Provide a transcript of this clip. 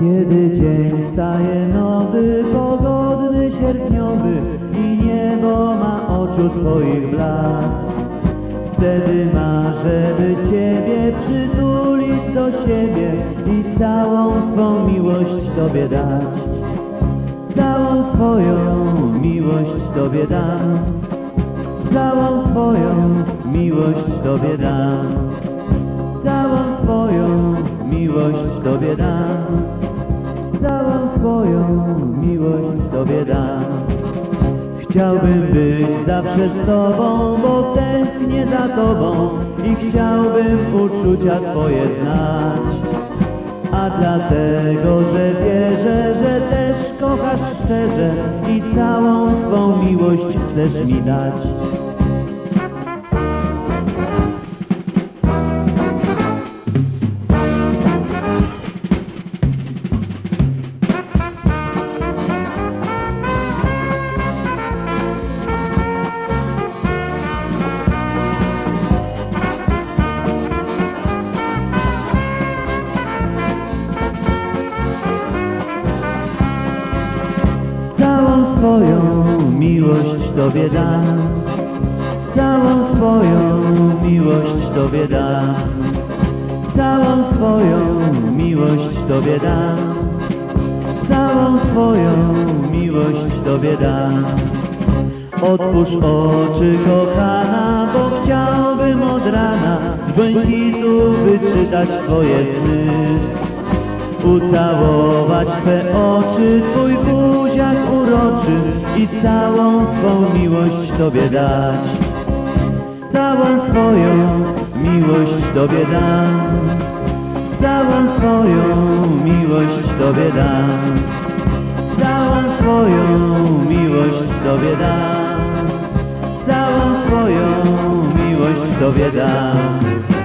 Kiedy dzień staje nowy, pogodny, sierpniowy i niebo ma oczu Twoich blask, wtedy marzę, by Ciebie przytulić do siebie i całą swą miłość Tobie dać. Całą swoją miłość Tobie dam, całą swoją miłość Tobie dam, całą swoją miłość Tobie dam, całą swoją miłość Tobie dam. Chciałbym być zawsze z Tobą, bo tęsknię za Tobą i chciałbym uczucia Twoje znać. A dlatego, że wierzę, że też kochasz szczerze i całą swą miłość chcesz mi dać. Swoją miłość Tobie dam, całą swoją miłość Tobie dam, całą swoją miłość Tobie dam, całą swoją miłość Tobie dam. Otwórz oczy kochana, bo chciałbym od rana z błękitu wyczytać Twoje sny. Ucałować Twe oczy, Twój uroczy całą swą miłość Tobie dać. Całą swoją miłość Tobie dam, całą swoją miłość Tobie dam, całą swoją miłość Tobie dam, całą swoją miłość Tobie dam.